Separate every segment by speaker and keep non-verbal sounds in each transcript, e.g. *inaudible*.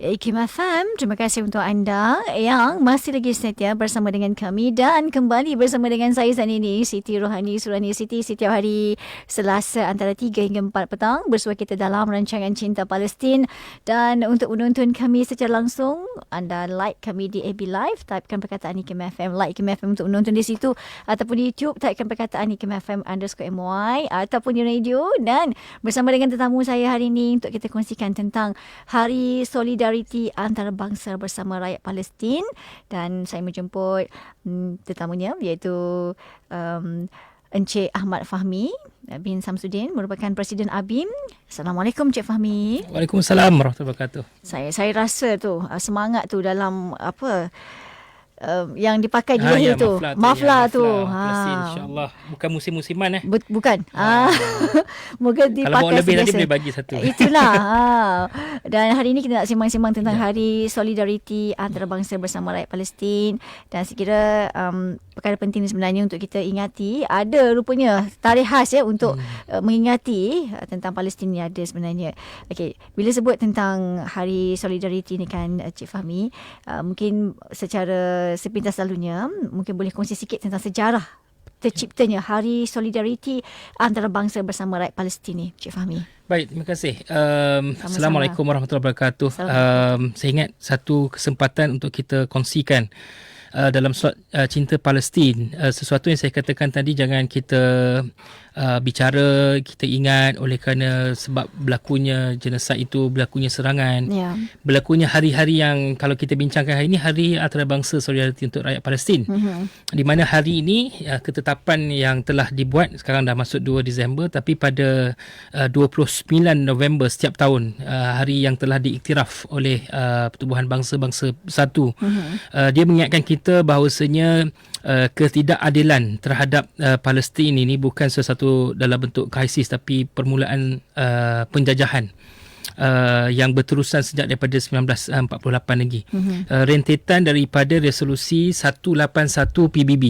Speaker 1: Ikim FM, terima kasih untuk anda yang masih lagi setia bersama dengan kami dan kembali bersama dengan saya saat ini Siti Rohani Surani. Siti setiap hari Selasa antara 3 hingga 4 petang bersua kita dalam rancangan Cinta Palestin. Dan untuk menonton kami secara langsung anda like kami di AB Live typekan perkataan Ikim FM like Ikim FM untuk menonton di situ ataupun di YouTube typekan perkataan Ikim FM underscore MY ataupun di radio. Dan bersama dengan tetamu saya hari ini untuk kita kongsikan tentang Hari Solidaritas solidariti antarabangsa bersama rakyat Palestin dan saya menjemput um, tetamunya iaitu um, Encik Ahmad Fahmi bin Samsudin merupakan Presiden ABIM. Assalamualaikum Encik Fahmi.
Speaker 2: Waalaikumsalam warahmatullahi wabarakatuh.
Speaker 1: Saya saya rasa tu uh, semangat tu dalam apa uh, yang dipakai di ha,
Speaker 2: ya,
Speaker 1: tu.
Speaker 2: Mafla
Speaker 1: tu. Mafla
Speaker 2: ya,
Speaker 1: tu.
Speaker 2: Ha. InsyaAllah. Bukan musim-musiman eh.
Speaker 1: Bukan. Ha. *laughs* Moga dipakai
Speaker 2: Kalau bawa lebih nanti boleh bagi satu.
Speaker 1: Itulah. *laughs* ha. Dan hari ini kita nak simbang-simbang tentang ya. Hari Solidariti Antarabangsa Bersama Rakyat Palestin. Dan saya kira um, perkara penting sebenarnya untuk kita ingati. Ada rupanya tarikh khas ya untuk hmm. uh, mengingati uh, tentang Palestin ni ada sebenarnya. Okey, bila sebut tentang Hari Solidariti ni kan uh, Cik Fahmi, uh, mungkin secara sepintas lalunya mungkin boleh kongsi sikit tentang sejarah terciptanya Hari Solidariti Antarabangsa Bersama Rakyat Palestin ni, Cik Fahmi.
Speaker 2: Baik, terima kasih. Um, Assalamualaikum warahmatullahi wabarakatuh. Um, saya ingat satu kesempatan untuk kita kongsikan uh, dalam surat uh, cinta Palestin. Uh, sesuatu yang saya katakan tadi jangan kita uh, bicara kita ingat oleh kerana sebab berlakunya jenazah itu berlakunya serangan yeah. berlakunya hari-hari yang kalau kita bincangkan hari ini hari antarabangsa solidariti untuk rakyat Palestin mm-hmm. di mana hari ini uh, ketetapan yang telah dibuat sekarang dah masuk 2 Disember tapi pada uh, 29 November setiap tahun uh, hari yang telah diiktiraf oleh uh, pertubuhan bangsa-bangsa bersatu mm-hmm. uh, dia mengingatkan kita bahawasanya uh, ketidakadilan terhadap uh, Palestin ini bukan sesuatu dalam bentuk krisis tapi permulaan uh, penjajahan uh, yang berterusan sejak daripada 1948 lagi. Mm-hmm. Uh, rentetan daripada resolusi 181 PBB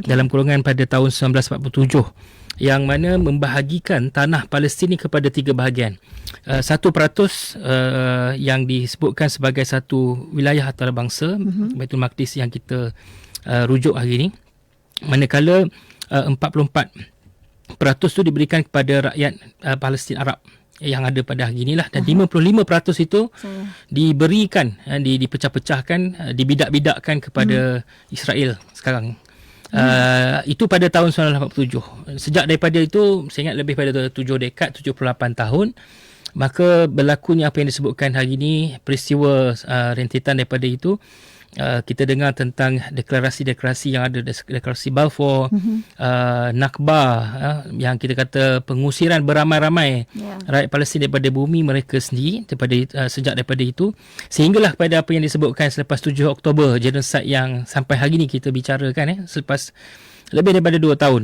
Speaker 2: okay. dalam kurungan pada tahun 1947 yang mana membahagikan tanah Palestin ini kepada tiga bahagian. Uh, satu peratus uh, yang disebutkan sebagai satu wilayah antarabangsa, mm-hmm. Baitul Maqdis yang kita uh, rujuk hari ini manakala uh, 44 peratus tu diberikan kepada rakyat uh, Palestin Arab yang ada pada hari inilah dan uh-huh. 55% itu Saya. diberikan uh, di dipecah-pecahkan uh, dibidak-bidakkan kepada uh-huh. Israel sekarang uh, itu pada tahun 1947 sejak daripada itu saya ingat lebih pada 7 dekad 78 tahun maka berlakunya apa yang disebutkan hari ini peristiwa uh, rentetan daripada itu uh, kita dengar tentang deklarasi-deklarasi yang ada deklarasi Balfour mm-hmm. uh, Nakba uh, yang kita kata pengusiran beramai-ramai yeah. rakyat Palestin daripada bumi mereka sendiri daripada uh, sejak daripada itu sehinggalah pada apa yang disebutkan selepas 7 Oktober genocide yang sampai hari ini kita bicarakan eh selepas lebih daripada 2 tahun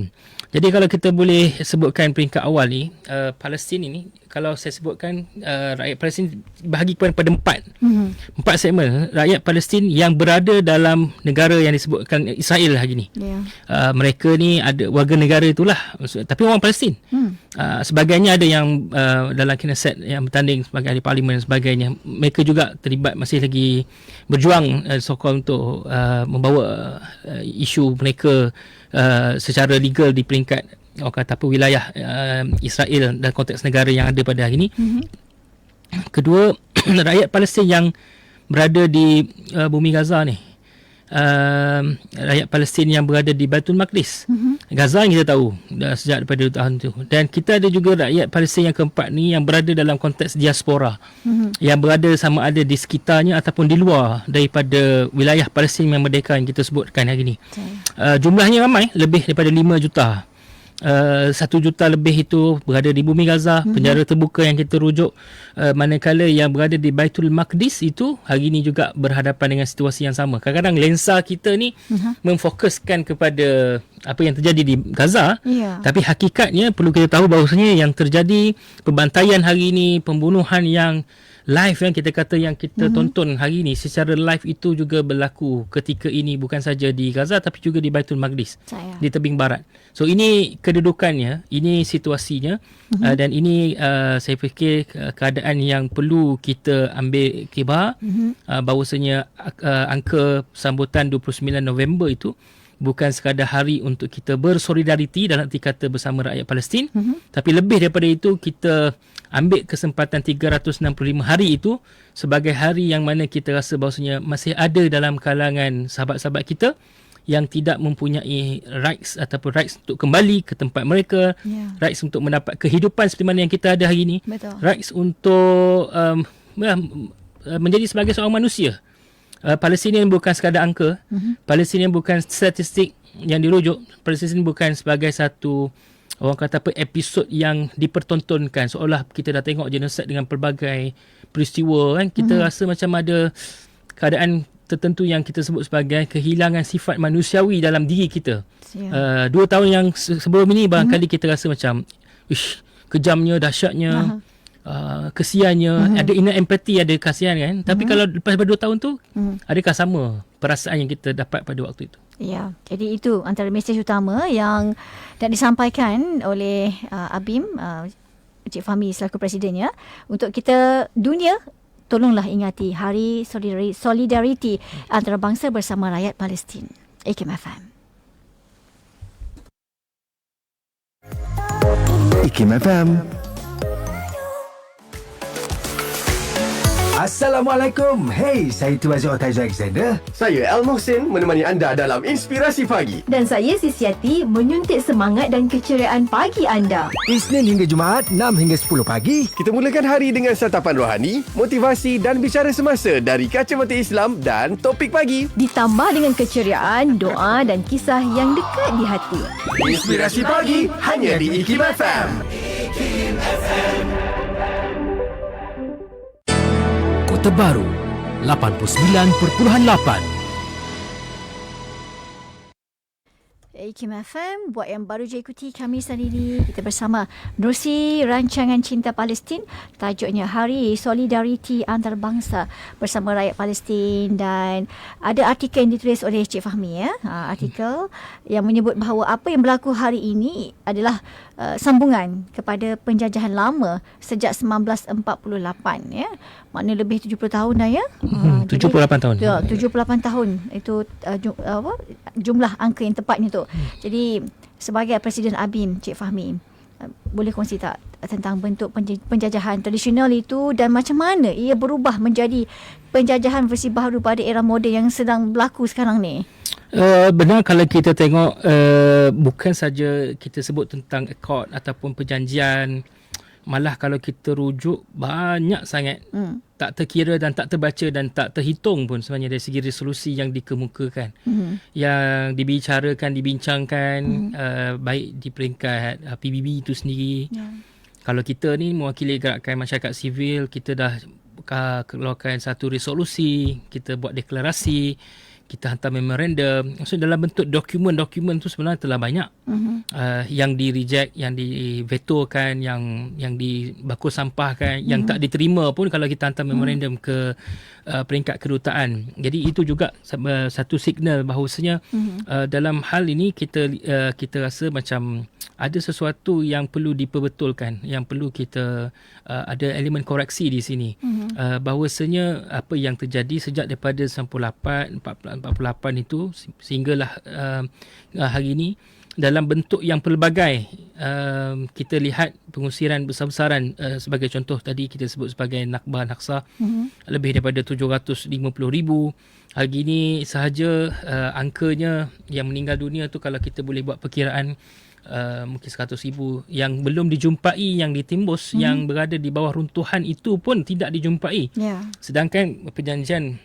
Speaker 2: jadi kalau kita boleh sebutkan peringkat awal ni uh, Palestin ini kalau saya sebutkan uh, rakyat Palestin bahagi kepada empat mm-hmm. empat segmen rakyat Palestin yang berada dalam negara yang disebutkan Israel hari ni yeah. uh, mereka ni ada warga negara itulah tapi orang Palestin mm. uh, sebagainya ada yang uh, dalam Knesset yang bertanding sebagai ahli parlimen dan sebagainya mereka juga terlibat masih lagi berjuang uh, sokong untuk uh, membawa uh, isu mereka uh, secara legal di peringkat orang kata apa wilayah uh, Israel dan konteks negara yang ada pada hari ini. Mm-hmm. Kedua, *clears throat* rakyat Palestin yang berada di uh, bumi Gaza ni. Uh, rakyat Palestin yang berada di Baitul Maqdis. Mm-hmm. Gaza yang kita tahu dah sejak daripada tahun itu. Dan kita ada juga rakyat Palestin yang keempat ni yang berada dalam konteks diaspora. Mm-hmm. Yang berada sama ada di sekitarnya ataupun di luar daripada wilayah Palestin yang merdeka yang kita sebutkan hari ini. Okay. Uh, jumlahnya ramai, lebih daripada 5 juta. Uh, satu juta lebih itu berada di bumi Gaza mm-hmm. penjara terbuka yang kita rujuk uh, manakala yang berada di Baitul Maqdis itu hari ini juga berhadapan dengan situasi yang sama kadang-kadang lensa kita ni mm-hmm. memfokuskan kepada apa yang terjadi di Gaza yeah. tapi hakikatnya perlu kita tahu bahawasanya yang terjadi pembantaian hari ini pembunuhan yang live yang kita kata yang kita mm-hmm. tonton hari ini secara live itu juga berlaku ketika ini bukan saja di Gaza tapi juga di Baitul Maqdis
Speaker 1: Saya.
Speaker 2: di tebing barat. So ini kedudukannya, ini situasinya mm-hmm. uh, dan ini uh, saya fikir uh, keadaan yang perlu kita ambil kibar mm-hmm. uh, bahawasanya uh, angka sambutan 29 November itu bukan sekadar hari untuk kita bersolidariti dalam arti kata bersama rakyat Palestin mm-hmm. tapi lebih daripada itu kita ambil kesempatan 365 hari itu sebagai hari yang mana kita rasa bahawasanya masih ada dalam kalangan sahabat-sahabat kita yang tidak mempunyai rights ataupun rights untuk kembali ke tempat mereka, yeah. rights untuk mendapat kehidupan seperti mana yang kita ada hari ini,
Speaker 1: Betul.
Speaker 2: rights untuk um, menjadi sebagai seorang manusia uh, Palestin bukan sekadar angka. Mm-hmm. Palestin bukan statistik yang dirujuk. Palestin bukan sebagai satu orang kata apa episod yang dipertontonkan seolah kita dah tengok genosid dengan pelbagai peristiwa kan kita mm-hmm. rasa macam ada keadaan tertentu yang kita sebut sebagai kehilangan sifat manusiawi dalam diri kita. Yeah. Uh, dua tahun yang sebelum ini barangkali mm-hmm. kita rasa macam ish kejamnya dahsyatnya uh-huh uh, kesiannya mm-hmm. ada inner empathy ada kasihan kan mm-hmm. tapi kalau lepas dua tahun tu mm-hmm. adakah sama perasaan yang kita dapat pada waktu itu
Speaker 1: ya jadi itu antara mesej utama yang nak disampaikan oleh uh, Abim uh, Cik Fahmi selaku presidennya untuk kita dunia tolonglah ingati hari solidariti antara bangsa bersama rakyat Palestin IKIM FM
Speaker 3: IKIM FM Assalamualaikum. Hey, saya Tu Azul Taizu Alexander.
Speaker 4: Saya El Mohsin menemani anda dalam Inspirasi Pagi.
Speaker 5: Dan saya Sisiati menyuntik semangat dan keceriaan pagi anda.
Speaker 3: Isnin hingga Jumaat, 6 hingga 10 pagi.
Speaker 4: Kita mulakan hari dengan santapan rohani, motivasi dan bicara semasa dari kacamata Islam dan topik pagi.
Speaker 5: Ditambah dengan keceriaan, doa dan kisah yang dekat di hati.
Speaker 4: Inspirasi Pagi hanya di IKIM FM. IKIM FM.
Speaker 3: Terbaru 89.8
Speaker 1: Kim FM buat yang baru je ikuti kami hari ini. Kita bersama menerusi rancangan Cinta Palestin tajuknya Hari Solidariti Antarabangsa bersama rakyat Palestin. Dan ada artikel yang ditulis oleh Cik Fahmi ya. Ha, artikel yang menyebut bahawa apa yang berlaku hari ini adalah uh, sambungan kepada penjajahan lama sejak 1948 ya. Maknanya lebih 70 tahun dah ya?
Speaker 2: Hmm, 78 jadi, tahun.
Speaker 1: ya 78 tahun. Itu uh, jum, apa jumlah angka yang tepatnya tu. Hmm. jadi sebagai presiden ABIM Cik Fahmi uh, boleh kongsi tak tentang bentuk penjajahan tradisional itu dan macam mana ia berubah menjadi penjajahan versi baru pada era moden yang sedang berlaku sekarang ni
Speaker 2: Uh, benar kalau kita tengok uh, bukan saja kita sebut tentang accord ataupun perjanjian malah kalau kita rujuk banyak sangat hmm. tak terkira dan tak terbaca dan tak terhitung pun sebenarnya dari segi resolusi yang dikemukakan hmm. yang dibicarakan dibincangkan hmm. uh, baik di peringkat uh, PBB itu sendiri yeah. kalau kita ni mewakili gerakan masyarakat sivil kita dah keluarkan satu resolusi kita buat deklarasi kita hantar memorandum maksud dalam bentuk dokumen-dokumen tu sebenarnya telah banyak uh-huh. uh, yang di reject yang di vetokan yang yang dibaku sampahkan uh-huh. yang mhm. tak diterima pun kalau kita hantar memorandum uh-huh. ke uh, peringkat kedutaan jadi itu juga uh, satu signal bahawasanya uh-huh. uh, dalam hal ini kita uh, kita rasa macam ada sesuatu yang perlu diperbetulkan yang perlu kita uh, ada elemen koreksi di sini uh-huh. uh, bahawasanya apa yang terjadi sejak daripada 98 48 itu sehinggalah uh, uh, hari ini dalam bentuk yang pelbagai uh, kita lihat pengusiran besar-besaran uh, sebagai contoh tadi kita sebut sebagai Nakba Naksa mm-hmm. lebih daripada 750 ribu hari ini sahaja uh, angkanya yang meninggal dunia tu kalau kita boleh buat perkiraan Uh, mungkin 100 ribu yang belum dijumpai yang ditimbus mm-hmm. yang berada di bawah runtuhan itu pun tidak dijumpai yeah. sedangkan perjanjian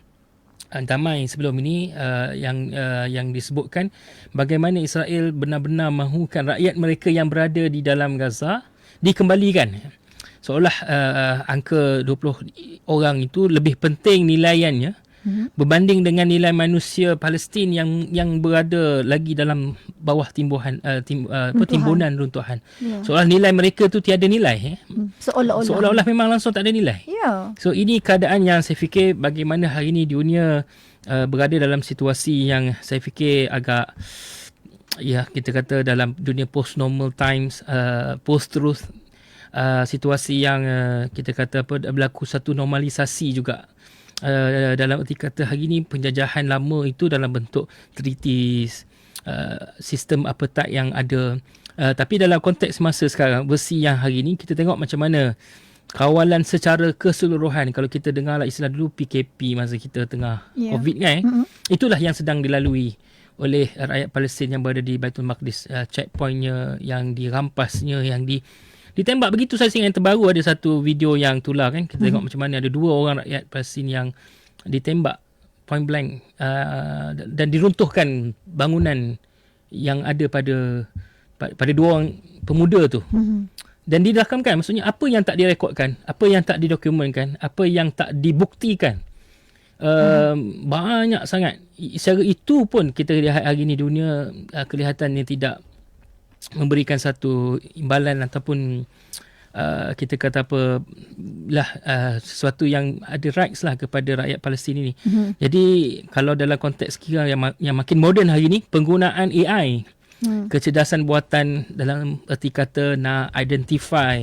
Speaker 2: uh, damai sebelum ini uh, yang uh, yang disebutkan bagaimana Israel benar-benar mahukan rakyat mereka yang berada di dalam Gaza dikembalikan. Seolah uh, angka 20 orang itu lebih penting nilaiannya hmm. berbanding dengan nilai manusia Palestin yang yang berada lagi dalam bawah timbuhan uh, tim, uh, runtuhan. timbunan runtuhan. Yeah. Seolah nilai mereka tu tiada nilai eh. Hmm.
Speaker 1: Seolah-olah.
Speaker 2: Seolah-olah memang langsung tak ada nilai.
Speaker 1: Yeah.
Speaker 2: So ini keadaan yang saya fikir bagaimana hari ini dunia uh, berada dalam situasi yang saya fikir agak ya kita kata dalam dunia post normal times uh, post truth uh, situasi yang uh, kita kata apa berlaku satu normalisasi juga uh, dalam erti kata hari ini penjajahan lama itu dalam bentuk treaties uh, sistem apartheid yang ada uh, tapi dalam konteks masa sekarang versi yang hari ini kita tengok macam mana kawalan secara keseluruhan kalau kita dengar lah istilah dulu PKP masa kita tengah yeah. covid kan mm-hmm. itulah yang sedang dilalui oleh rakyat Palestin yang berada di Baitul Maqdis uh, checkpointnya yang dirampasnya yang di ditembak begitu saya ingat yang terbaru ada satu video yang tular kan kita tengok hmm. macam mana ada dua orang rakyat Palestin yang ditembak point blank uh, dan diruntuhkan bangunan yang ada pada pada dua orang pemuda tu hmm. dan dirakamkan maksudnya apa yang tak direkodkan apa yang tak didokumentkan apa yang tak dibuktikan uh, hmm. banyak sangat secara itu pun kita lihat hari ini dunia uh, kelihatan yang tidak memberikan satu imbalan ataupun uh, kita kata apa lah uh, sesuatu yang ada rights lah kepada rakyat Palestin ini. Mm-hmm. Jadi kalau dalam konteks kira yang yang makin moden hari ini penggunaan AI mm. kecerdasan buatan dalam erti kata nak identify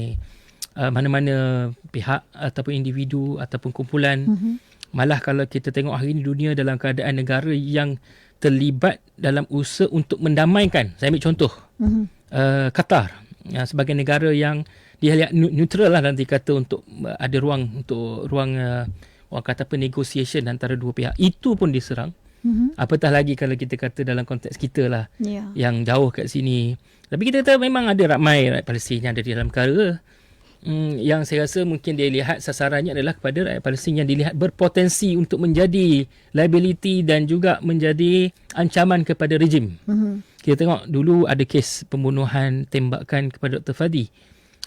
Speaker 2: uh, mana-mana pihak ataupun individu ataupun kumpulan mm-hmm. malah kalau kita tengok hari ini dunia dalam keadaan negara yang terlibat dalam usaha untuk mendamaikan. Saya ambil contoh. Mm-hmm. Uh, Qatar uh, sebagai negara yang dia lihat neutral lah nanti kata untuk uh, ada ruang untuk ruang uh, orang kata apa negotiation antara dua pihak. Itu pun diserang. Mm-hmm. Apatah lagi kalau kita kata dalam konteks kita lah yeah. yang jauh kat sini. Tapi kita kata memang ada ramai rakyat Palestin yang ada di dalam perkara hmm, yang saya rasa mungkin dia lihat sasarannya adalah kepada rakyat Palestin yang dilihat berpotensi untuk menjadi liability dan juga menjadi ancaman kepada rejim. Mm-hmm. Kita tengok dulu ada kes pembunuhan tembakan kepada Dr. Fadi.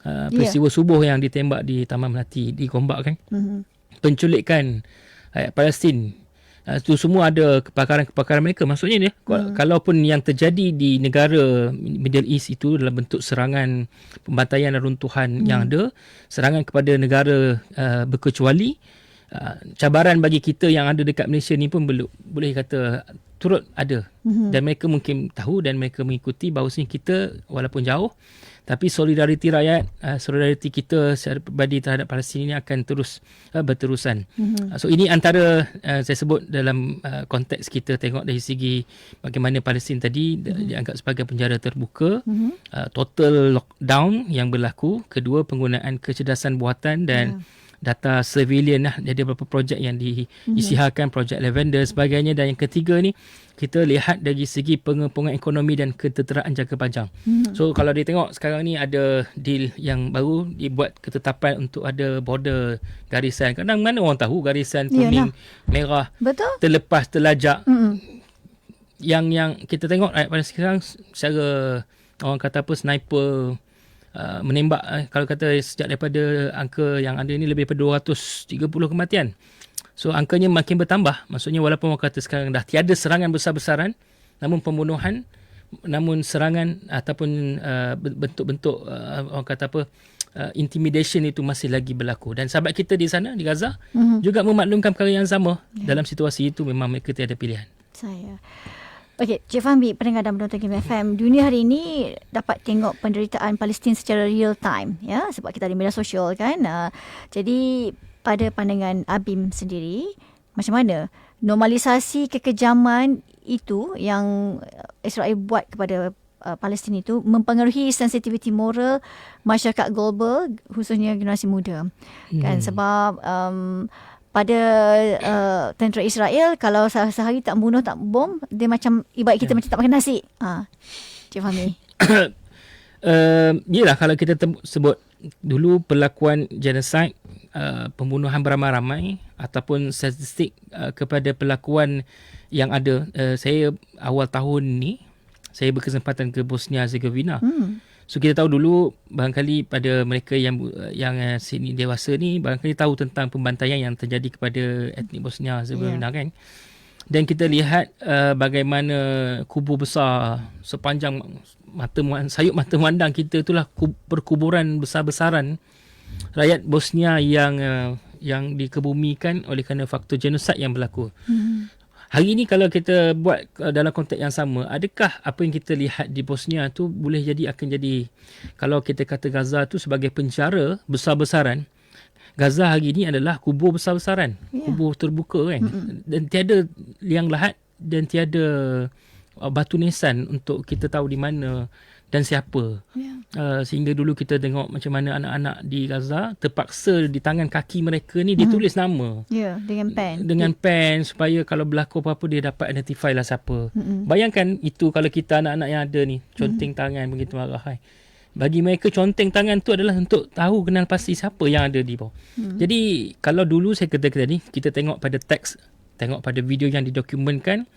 Speaker 2: Uh, peristiwa yeah. subuh yang ditembak di Taman Melati di Gombak kan. Mm-hmm. Penculikan rakyat Palestin Uh, itu semua ada kepakaran-kepakaran mereka. Maksudnya ni, hmm. kalaupun yang terjadi di negara Middle East itu dalam bentuk serangan pembantaian dan runtuhan hmm. yang ada, serangan kepada negara uh, berkecuali, uh, cabaran bagi kita yang ada dekat Malaysia ni pun belum boleh kata turut ada. Hmm. Dan mereka mungkin tahu dan mereka mengikuti bahawa kita walaupun jauh, tapi solidariti rakyat uh, solidariti kita secara pribadi terhadap Palestin ini akan terus uh, berterusan mm-hmm. uh, so ini antara uh, saya sebut dalam uh, konteks kita tengok dari segi bagaimana Palestin tadi mm-hmm. dianggap sebagai penjara terbuka mm-hmm. uh, total lockdown yang berlaku kedua penggunaan kecerdasan buatan dan yeah data surveillance lah. Jadi beberapa projek yang diisiharkan, projek lavender sebagainya. Dan yang ketiga ni, kita lihat dari segi pengepungan ekonomi dan ketenteraan jangka panjang. Hmm. So kalau dia tengok sekarang ni ada deal yang baru dibuat ketetapan untuk ada border garisan. Kadang mana orang tahu garisan kuning, Yalah. merah,
Speaker 1: Betul.
Speaker 2: terlepas, terlajak. Hmm. Yang yang kita tengok right, pada sekarang secara orang kata apa sniper Uh, menembak uh, kalau kata sejak daripada angka yang ada ini lebih daripada 230 kematian. So angkanya makin bertambah. Maksudnya walaupun orang kata sekarang dah tiada serangan besar-besaran namun pembunuhan namun serangan ataupun uh, bentuk-bentuk uh, orang kata apa uh, intimidation itu masih lagi berlaku dan sahabat kita di sana di Gaza mm-hmm. juga memaklumkan perkara yang sama yeah. dalam situasi itu memang mereka tiada pilihan.
Speaker 1: Saya Okey, Cik Fahmi, pendengar dan penonton Kim FM, dunia hari ini dapat tengok penderitaan Palestin secara real time, ya, sebab kita ada media sosial kan. Uh, jadi, pada pandangan Abim sendiri, macam mana normalisasi kekejaman itu yang Israel buat kepada uh, Palestin itu mempengaruhi sensitiviti moral masyarakat global, khususnya generasi muda. Kan? Hmm. Kan, sebab... Um, pada uh, tentera Israel kalau sehari tak bunuh tak bom dia macam ibarat kita yeah. macam tak makan nasi. Ha. Cik Fahmi.
Speaker 2: uh, *coughs* yelah kalau kita sebut dulu perlakuan genocide uh, pembunuhan beramai-ramai ataupun statistik uh, kepada perlakuan yang ada uh, saya awal tahun ni saya berkesempatan ke Bosnia Herzegovina. Hmm. So kita tahu dulu barangkali pada mereka yang yang uh, sini dewasa ni barangkali tahu tentang pembantaian yang terjadi kepada etnik Bosnia Herzegovina yeah. kan. Dan kita lihat uh, bagaimana kubur besar sepanjang mata sayup mata memandang kita itulah perkuburan besar-besaran rakyat Bosnia yang uh, yang dikebumikan oleh kerana faktor genosid yang berlaku. Hmm. Hari ini kalau kita buat uh, dalam konteks yang sama, adakah apa yang kita lihat di Bosnia tu boleh jadi akan jadi kalau kita kata Gaza tu sebagai penjara besar-besaran, Gaza hari ini adalah kubur besar-besaran, yeah. kubur terbuka kan. Mm-hmm. Dan tiada liang lahat dan tiada uh, batu nisan untuk kita tahu di mana dan siapa. Yeah. Uh, sehingga dulu kita tengok macam mana anak-anak di Gaza terpaksa di tangan kaki mereka ni ditulis mm-hmm. nama.
Speaker 1: Ya, yeah, dengan pen.
Speaker 2: Dengan yeah. pen supaya kalau berlaku apa-apa dia dapat identify lah siapa. Mm-hmm. Bayangkan itu kalau kita anak-anak yang ada ni conteng mm-hmm. tangan begitu marah. Hai. Bagi mereka conteng tangan tu adalah untuk tahu kenal pasti siapa yang ada di bawah. Mm-hmm. Jadi kalau dulu saya kata tadi kita tengok pada teks, tengok pada video yang didokumentkan,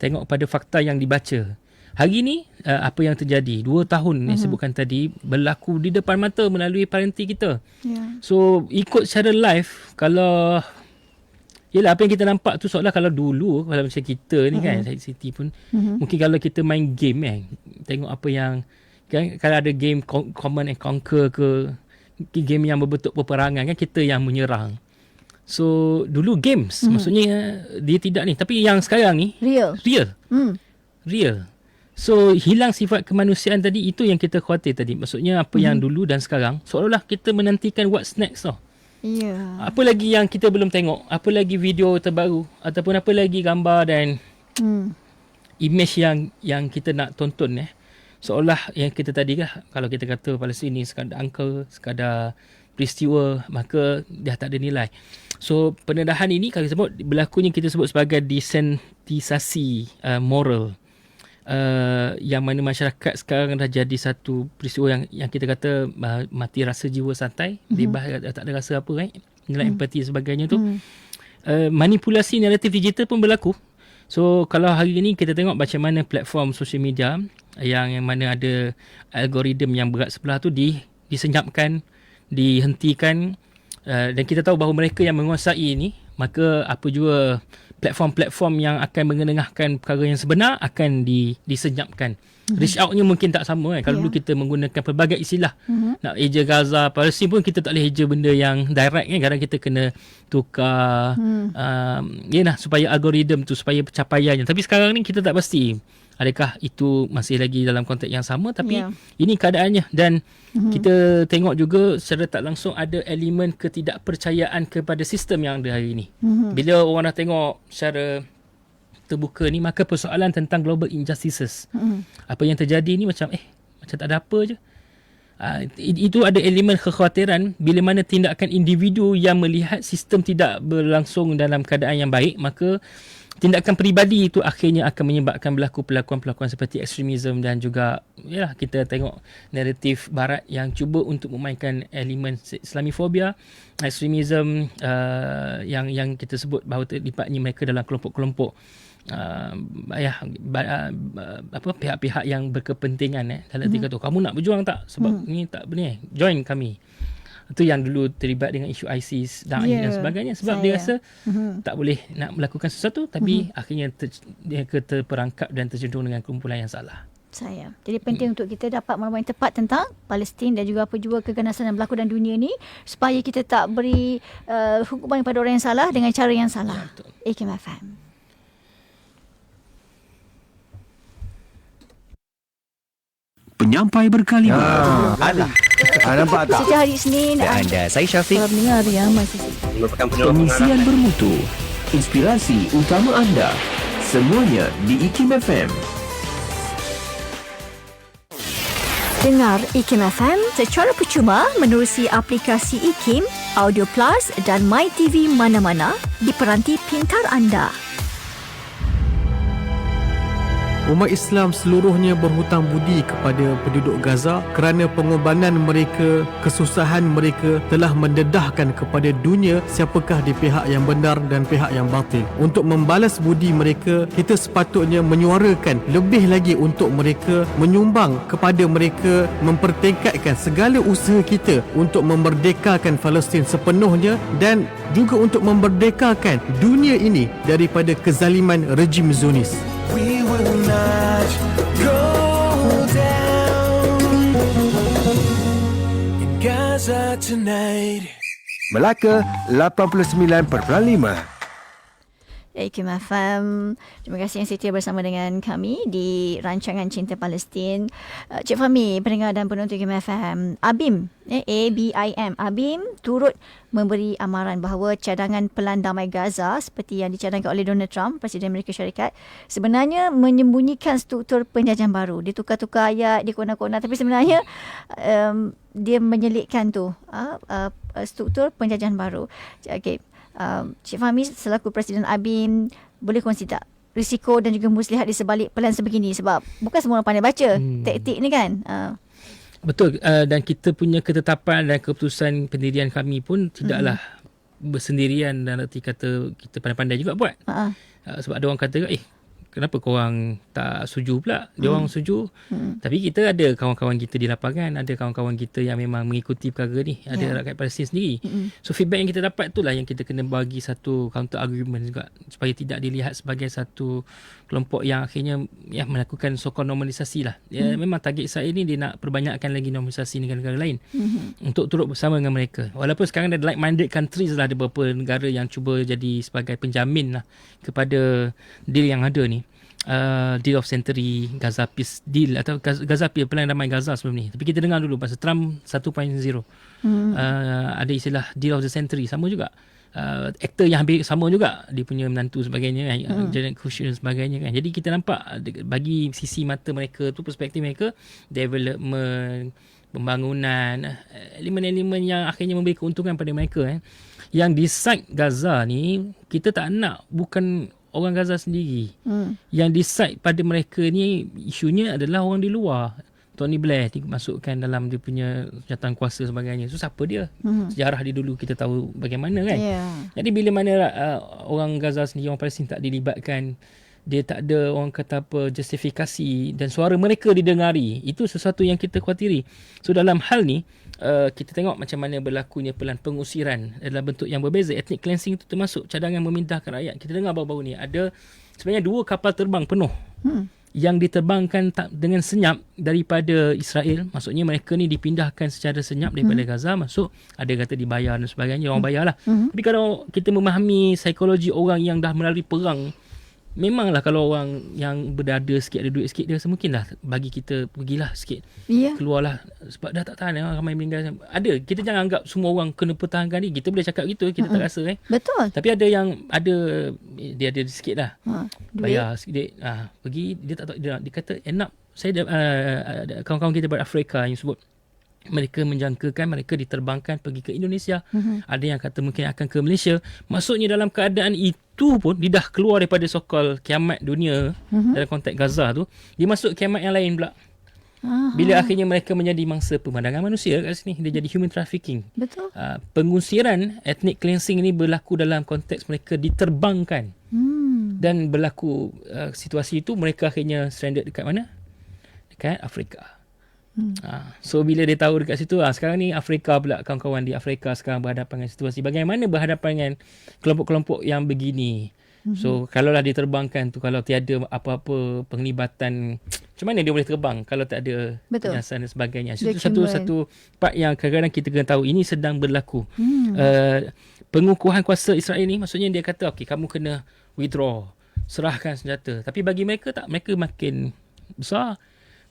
Speaker 2: tengok pada fakta yang dibaca. Hari ini uh, apa yang terjadi? Dua tahun uh-huh. yang mhm. sebutkan tadi berlaku di depan mata melalui parenti kita. Yeah. So ikut secara live kalau Yelah apa yang kita nampak tu seolah kalau dulu kalau macam kita ni uh-huh. kan Side City pun uh-huh. mungkin kalau kita main game kan tengok apa yang kan kalau ada game command and conquer ke game yang berbentuk peperangan kan kita yang menyerang. So dulu games uh-huh. maksudnya dia tidak ni tapi yang sekarang ni
Speaker 1: real.
Speaker 2: Real.
Speaker 1: Hmm.
Speaker 2: Real. So hilang sifat kemanusiaan tadi itu yang kita khawatir tadi. Maksudnya apa hmm. yang dulu dan sekarang seolah-olah kita menantikan what's next tau.
Speaker 1: Ya. Yeah.
Speaker 2: Apa lagi yang kita belum tengok? Apa lagi video terbaru ataupun apa lagi gambar dan hmm. image yang yang kita nak tonton eh. Seolah yang kita tadi kah kalau kita kata Palestin ni sekadar angka, sekadar peristiwa maka dah tak ada nilai. So pendedahan ini kalau sebut berlakunya kita sebut sebagai desentisasi uh, moral uh, yang mana masyarakat sekarang dah jadi satu peristiwa yang yang kita kata uh, mati rasa jiwa santai mm-hmm. bebas tak ada rasa apa kan nilai mm. empati sebagainya tu mm. uh, manipulasi naratif digital pun berlaku so kalau hari ini kita tengok macam mana platform social media yang yang mana ada algoritma yang berat sebelah tu di disenyapkan dihentikan uh, dan kita tahu bahawa mereka yang menguasai ini maka apa jua platform-platform yang akan mengenengahkan perkara yang sebenar akan di, disenyapkan. Mm-hmm. Reach outnya mungkin tak sama kan. Kalau yeah. dulu kita menggunakan pelbagai istilah. Mm-hmm. Nak eja Gaza, Palestin pun kita tak boleh eja benda yang direct kan. Kadang kita kena tukar. Mm. Um, yelah, supaya algoritma tu, supaya pencapaiannya. Tapi sekarang ni kita tak pasti adakah itu masih lagi dalam konteks yang sama tapi yeah. ini keadaannya dan mm-hmm. kita tengok juga secara tak langsung ada elemen ketidakpercayaan kepada sistem yang ada hari ini mm-hmm. bila orang dah tengok secara terbuka ni maka persoalan tentang global injustices mm-hmm. apa yang terjadi ni macam eh macam tak ada apa je Uh, itu ada elemen kekhawatiran bila mana tindakan individu yang melihat sistem tidak berlangsung dalam keadaan yang baik maka tindakan peribadi itu akhirnya akan menyebabkan berlaku pelakuan-pelakuan seperti ekstremisme dan juga ya kita tengok naratif barat yang cuba untuk memainkan elemen islamifobia. Ekstremisme uh, yang yang kita sebut bahawa terlibatnya mereka dalam kelompok-kelompok uh, ya uh, apa pihak-pihak yang berkepentingan eh dalam tiga hmm. tu kamu nak berjuang tak? Sebab hmm. ni tak benar join kami itu yang dulu terlibat dengan isu ISIS dan yeah, dan sebagainya sebab saya. dia rasa mm-hmm. tak boleh nak melakukan sesuatu tapi mm-hmm. akhirnya ter, dia terperangkap dan tercedung dengan kumpulan yang salah
Speaker 1: saya. Jadi penting hmm. untuk kita dapat maklumat yang tepat tentang Palestin dan juga apa juga keganasan yang berlaku dalam dunia ni supaya kita tak beri uh, hukuman kepada orang yang salah dengan cara yang salah. Ya, Ikim FM.
Speaker 3: Penyampai berkali ah, Alah. *laughs* Ah, nampak tak?
Speaker 1: Sejak hari Senin.
Speaker 3: Dan anda, saya Syafiq.
Speaker 1: Kalau mendengar yang masih
Speaker 3: Pengisian bermutu. Inspirasi utama anda. Semuanya di IKIM FM.
Speaker 1: Dengar IKIM FM secara percuma menerusi aplikasi IKIM, Audio Plus dan My TV mana-mana di peranti pintar anda.
Speaker 6: Umat Islam seluruhnya berhutang budi kepada penduduk Gaza kerana pengorbanan mereka, kesusahan mereka telah mendedahkan kepada dunia siapakah di pihak yang benar dan pihak yang batil. Untuk membalas budi mereka, kita sepatutnya menyuarakan lebih lagi untuk mereka, menyumbang kepada mereka, mempertingkatkan segala usaha kita untuk memerdekakan Palestin sepenuhnya dan juga untuk memerdekakan dunia ini daripada kezaliman rejim Zionis.
Speaker 7: We
Speaker 3: Melaka 89.5
Speaker 1: Aikim FM. Terima kasih yang setia bersama dengan kami di rancangan Cinta Palestin. Uh, Cik Fahmi, pendengar dan penonton Aikim FM. Abim, eh, A-B-I-M. Abim turut memberi amaran bahawa cadangan pelan damai Gaza seperti yang dicadangkan oleh Donald Trump, Presiden Amerika Syarikat, sebenarnya menyembunyikan struktur penjajahan baru. Dia tukar-tukar ayat, dia kona-kona. Tapi sebenarnya um, dia menyelitkan tu uh, uh, struktur penjajahan baru. Okay um, Cik Fahmi selaku Presiden ABIN boleh kongsi tak risiko dan juga muslihat di sebalik pelan sebegini sebab bukan semua orang pandai baca hmm. taktik ni kan uh.
Speaker 2: betul uh, dan kita punya ketetapan dan keputusan pendirian kami pun tidaklah hmm. bersendirian dan erti kata kita pandai-pandai juga buat uh-huh. uh, sebab ada orang kata eh kenapa korang tak setuju pula dia hmm. orang setuju hmm. tapi kita ada kawan-kawan kita di lapangan ada kawan-kawan kita yang memang mengikuti perkara ni ada yeah. rakyat Palestin sendiri hmm. so feedback yang kita dapat itulah yang kita kena bagi satu counter argument juga supaya tidak dilihat sebagai satu kelompok yang akhirnya ya melakukan sokong normalisasi lah. Ya, hmm. memang target saya ni dia nak perbanyakkan lagi normalisasi negara-negara lain. Hmm. untuk turut bersama dengan mereka. Walaupun sekarang ada like minded countries lah ada beberapa negara yang cuba jadi sebagai penjamin lah kepada deal yang ada ni. Uh, deal of century Gaza peace deal atau Gaza peace pelan damai Gaza sebelum ni. Tapi kita dengar dulu pasal Trump 1.0 hmm. uh, ada istilah deal of the century sama juga uh, aktor yang hampir sama juga dia punya menantu sebagainya kan hmm. Janet Kushner sebagainya kan jadi kita nampak bagi sisi mata mereka tu perspektif mereka development pembangunan elemen-elemen yang akhirnya memberi keuntungan pada mereka eh. yang di side Gaza ni kita tak nak bukan orang Gaza sendiri. Hmm. Yang decide pada mereka ni isunya adalah orang di luar. Tony Blair dimasukkan dalam dia punya jawatan kuasa sebagainya. So siapa dia? Hmm. Sejarah dia dulu kita tahu bagaimana kan. Yeah. Jadi bila mana uh, orang Gaza sendiri orang Palestin tak dilibatkan dia tak ada orang kata apa justifikasi dan suara mereka didengari itu sesuatu yang kita khawatiri so dalam hal ni uh, kita tengok macam mana berlakunya pelan pengusiran dalam bentuk yang berbeza ethnic cleansing itu termasuk cadangan memindahkan rakyat kita dengar baru-baru ni ada sebenarnya dua kapal terbang penuh hmm. Yang diterbangkan dengan senyap daripada Israel maksudnya mereka ni dipindahkan secara senyap daripada hmm. Gaza masuk ada kata dibayar dan sebagainya orang hmm. bayarlah hmm. tapi kalau kita memahami psikologi orang yang dah melalui perang Memanglah kalau orang yang berdada sikit ada duit sikit dia semungkinlah bagi kita pergilah sikit. Yeah. Keluarlah sebab dah tak tahan ya, ramai meninggal. Ada kita jangan anggap semua orang kena pertahankan ni. Kita boleh cakap gitu kita uh-huh. tak rasa eh.
Speaker 1: Betul.
Speaker 2: Tapi ada yang ada dia ada sikit lah. Ha, Bayar sikit ah pergi dia tak tahu dia, dia kata enak saya uh, kawan-kawan kita dari Afrika yang sebut mereka menjangkakan mereka diterbangkan pergi ke Indonesia. Mm-hmm. Ada yang kata mungkin akan ke Malaysia. Maksudnya dalam keadaan itu pun dia dah keluar daripada sokol kiamat dunia mm-hmm. dalam konteks Gaza tu. Dia masuk kiamat yang lain pula. Aha. Bila akhirnya mereka menjadi mangsa pemandangan manusia kat sini. Dia jadi human trafficking.
Speaker 1: Betul. Uh,
Speaker 2: pengusiran ethnic cleansing ini berlaku dalam konteks mereka diterbangkan. Hmm. Dan berlaku uh, situasi itu mereka akhirnya stranded dekat mana? Dekat Afrika. Hmm. Ha, so bila dia tahu dekat situ ha, sekarang ni Afrika pula kawan-kawan di Afrika sekarang berhadapan dengan situasi bagaimana berhadapan dengan kelompok-kelompok yang begini. Hmm. So kalaulah dia terbangkan tu kalau tiada apa-apa penglibatan *tsk* macam mana dia boleh terbang kalau tak ada penyiasan dan sebagainya. Itu satu satu part yang kadang-kadang kita kena tahu ini sedang berlaku. Hmm. Uh, pengukuhan kuasa Israel ni maksudnya dia kata okey kamu kena withdraw serahkan senjata tapi bagi mereka tak mereka makin besar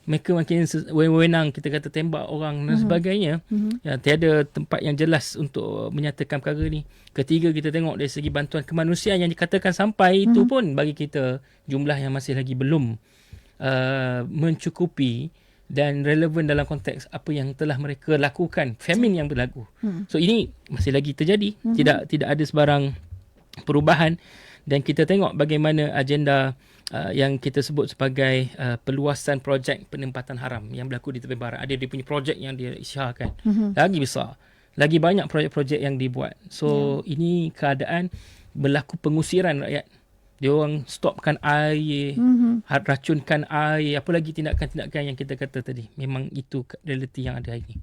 Speaker 2: mereka makin wewenang kita kata tembak orang dan mm-hmm. sebagainya mm-hmm. ya tiada tempat yang jelas untuk menyatakan perkara ni ketiga kita tengok dari segi bantuan kemanusiaan yang dikatakan sampai mm-hmm. itu pun bagi kita jumlah yang masih lagi belum uh, mencukupi dan relevan dalam konteks apa yang telah mereka lakukan famine yang berlaku mm-hmm. so ini masih lagi terjadi mm-hmm. tidak tidak ada sebarang perubahan dan kita tengok bagaimana agenda uh, yang kita sebut sebagai uh, perluasan projek penempatan haram yang berlaku di tepi barat. Ada dia punya projek yang dia isytiharkan. Mm-hmm. Lagi besar. Lagi banyak projek-projek yang dibuat. So yeah. ini keadaan berlaku pengusiran rakyat. Dia orang stopkan air, mm-hmm. racunkan air, apa lagi tindakan-tindakan yang kita kata tadi. Memang itu realiti yang ada hari ini.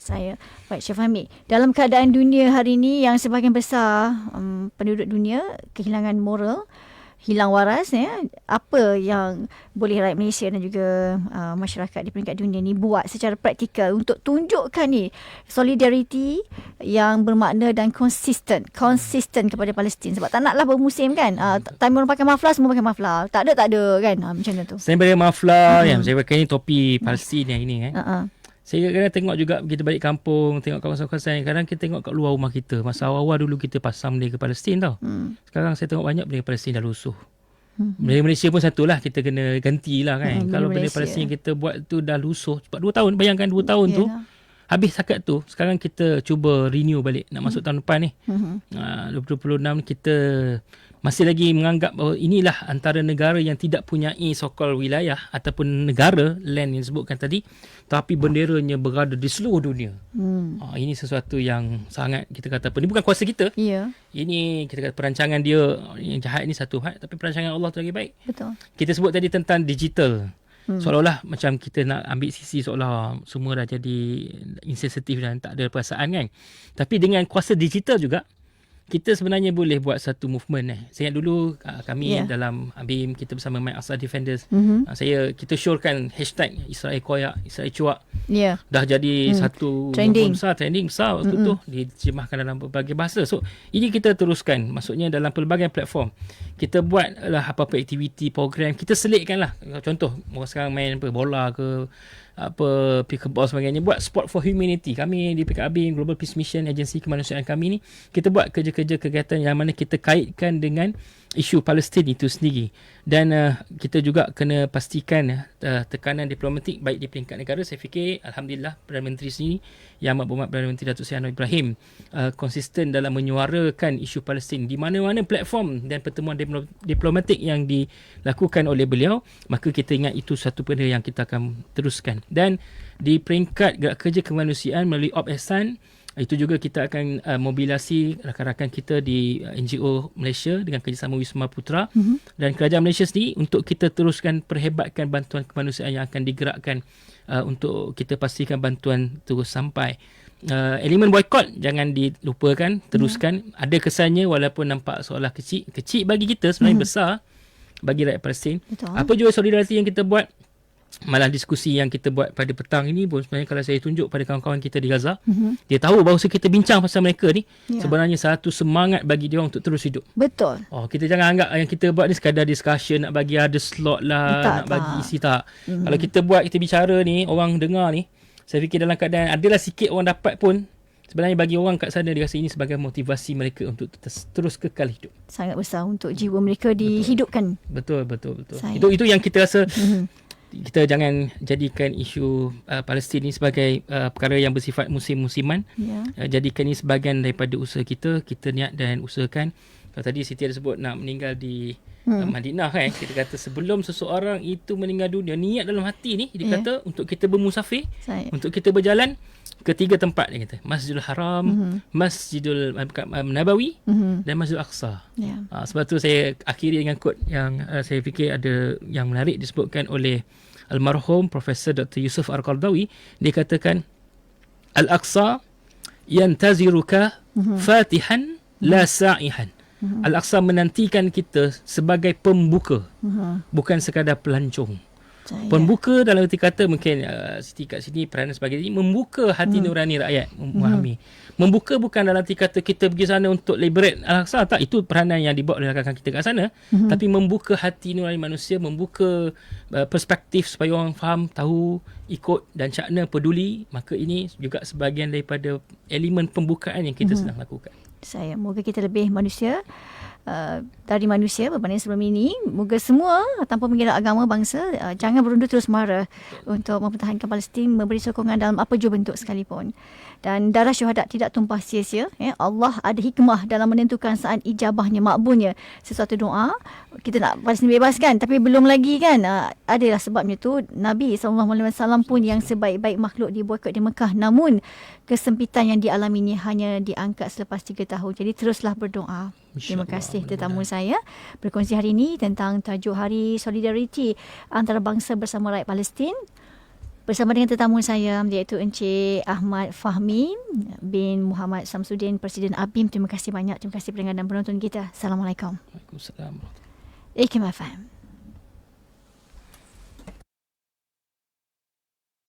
Speaker 1: Saya, baik Syed Fahmi. Dalam keadaan dunia hari ini yang sebahagian besar um, penduduk dunia kehilangan moral, hilang waras ya. Apa yang boleh rakyat Malaysia dan juga uh, masyarakat di peringkat dunia ni buat secara praktikal untuk tunjukkan ni solidariti yang bermakna dan konsisten, konsisten kepada Palestin sebab tak naklah bermusim kan. Uh, time orang pakai maflar semua pakai maflar. Tak ada tak ada kan. Uh, macam mana tu?
Speaker 2: Saya pakai maflar uh-huh. yang saya pakai ni topi Palestin yang ini kan.
Speaker 1: Uh-uh.
Speaker 2: Saya kadang tengok juga kita balik kampung, tengok kawasan-kawasan yang kadang kita tengok kat luar rumah kita. Masa awal-awal dulu kita pasang bendera Palestin tau. Hmm. Sekarang saya tengok banyak bendera Palestin dah lusuh. Hmm. Bendera Malaysia pun satulah kita kena gantilah kan. Hmm, Kalau bendera Palestin kita buat tu dah lusuh sebab 2 tahun, bayangkan 2 tahun yeah. tu. Habis sakat tu, sekarang kita cuba renew balik nak masuk hmm. tahun depan ni. Hmm. Uh, 2026 kita masih lagi menganggap bahawa inilah antara negara yang tidak punya so-called wilayah ataupun negara land yang disebutkan tadi tapi benderanya berada di seluruh dunia. Hmm. Ha, ini sesuatu yang sangat kita kata apa ini bukan kuasa kita.
Speaker 1: Ya.
Speaker 2: Ini kita kata perancangan dia yang jahat ini satu hal tapi perancangan Allah tu lagi baik.
Speaker 1: Betul.
Speaker 2: Kita sebut tadi tentang digital. Hmm. Seolah-olah macam kita nak ambil sisi seolah semua dah jadi insensitif dan tak ada perasaan kan. Tapi dengan kuasa digital juga kita sebenarnya boleh buat satu movement eh. Saya ingat dulu uh, kami yeah. dalam ABIM kita bersama My Asa Defenders mm-hmm. uh, saya kita syorkan hashtag Israel Koyak, Israel Cuak.
Speaker 1: Yeah.
Speaker 2: Dah jadi mm. satu
Speaker 1: trending
Speaker 2: besar, trending besar waktu mm-hmm. tu diterjemahkan dalam berbagai bahasa. So, ini kita teruskan maksudnya dalam pelbagai platform. Kita buat lah apa-apa aktiviti, program, kita selitkanlah. Contoh, orang sekarang main apa bola ke apa pickleball sebagainya buat sport for humanity. Kami di PKB Global Peace Mission agensi kemanusiaan kami ni kita buat kerja-kerja kegiatan yang mana kita kaitkan dengan isu Palestin itu sendiri. Dan uh, kita juga kena pastikan uh, tekanan diplomatik baik di peringkat negara. Saya fikir alhamdulillah Perdana Menteri sini yang amat berhormat Perdana Menteri Datuk Seri Anwar Ibrahim uh, konsisten dalam menyuarakan isu Palestin di mana-mana platform dan pertemuan diplomatik yang dilakukan oleh beliau. Maka kita ingat itu satu benda yang kita akan teruskan. Dan di peringkat gerak kerja kemanusiaan melalui Op Ehsan itu juga kita akan uh, mobilisasi rakan-rakan kita di uh, NGO Malaysia dengan kerjasama Wisma Putra mm-hmm. dan kerajaan Malaysia sendiri untuk kita teruskan perhebatkan bantuan kemanusiaan yang akan digerakkan uh, untuk kita pastikan bantuan terus sampai. Uh, elemen boykot jangan dilupakan teruskan mm-hmm. ada kesannya walaupun nampak seolah kecil kecil bagi kita sebenarnya mm-hmm. besar bagi rakyat Palestin apa juga solidariti yang kita buat malah diskusi yang kita buat pada petang ini pun sebenarnya kalau saya tunjuk pada kawan-kawan kita di Gaza mm-hmm. dia tahu bahawa kita bincang pasal mereka ni yeah. sebenarnya satu semangat bagi dia untuk terus hidup
Speaker 1: betul
Speaker 2: oh kita jangan anggap yang kita buat ni sekadar discussion nak bagi ada slot lah tak, nak tak. bagi isi tak mm-hmm. kalau kita buat kita bicara ni orang dengar ni saya fikir dalam keadaan adalah sikit orang dapat pun sebenarnya bagi orang kat sana dia rasa ini sebagai motivasi mereka untuk terus kekal hidup
Speaker 1: sangat besar untuk jiwa mereka dihidupkan
Speaker 2: betul betul betul, betul. itu itu yang kita rasa mm-hmm kita jangan jadikan isu uh, Palestin ini sebagai uh, perkara yang bersifat musim-musiman. Yeah. Uh, jadikan ini sebahagian daripada usaha kita. Kita niat dan usahakan. Kalau tadi Siti ada sebut nak meninggal di hmm. Madinah kan. Kita kata sebelum seseorang itu meninggal dunia. Niat dalam hati ni dia yeah. kata untuk kita bermusafir. Saya. Untuk kita berjalan ketiga tempat dia kata Masjidul Haram, mm-hmm. Masjidul Nabawi mm-hmm. dan Masjidul Aqsa. Yeah. Uh, sebab tu saya akhiri dengan quote yang uh, saya fikir ada yang menarik disebutkan oleh almarhum Profesor Dr. Yusuf Ar-Qardawi dia katakan Al-Aqsa yantaziruka mm-hmm. fatihan mm-hmm. la sa'ihan. Mm-hmm. Al-Aqsa menantikan kita sebagai pembuka mm-hmm. bukan sekadar pelancong. Saya. Pembuka dalam erti kata mungkin uh, Siti kat sini peranan sebagai ini membuka hati hmm. nurani rakyat memahami. Hmm. Membuka bukan dalam erti kata kita pergi sana untuk liberate Al-Aqsa tak itu peranan yang dibawa oleh rakan kita kat sana hmm. tapi membuka hati nurani manusia membuka uh, perspektif supaya orang faham tahu ikut dan cakna peduli maka ini juga sebahagian daripada elemen pembukaan yang kita hmm. sedang lakukan.
Speaker 1: Saya moga kita lebih manusia uh, dari manusia berbanding sebelum ini. Moga semua tanpa mengira agama bangsa uh, jangan berundur terus marah untuk mempertahankan Palestin, memberi sokongan dalam apa jua bentuk sekalipun. Dan darah syuhada tidak tumpah sia-sia. Ya. Allah ada hikmah dalam menentukan saat ijabahnya, makbulnya sesuatu doa. Kita nak Palestin bebaskan tapi belum lagi kan. Uh, adalah sebabnya tu Nabi SAW pun yang sebaik-baik makhluk dibuat di Mekah. Namun kesempitan yang dialaminya hanya diangkat selepas 3 tahun. Jadi teruslah berdoa. Terima kasih tetamu saya berkongsi hari ini tentang tajuk Hari Solidariti Antarabangsa bersama rakyat Palestin bersama dengan tetamu saya iaitu Encik Ahmad Fahmi bin Muhammad Samsudin Presiden ABIM. Terima kasih banyak. Terima kasih pendengar dan penonton kita. Assalamualaikum.
Speaker 2: Waalaikumsalam.
Speaker 1: Ikim FM.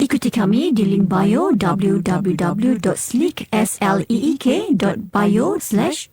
Speaker 1: Ikuti kami di link bio www.sleek.bio slash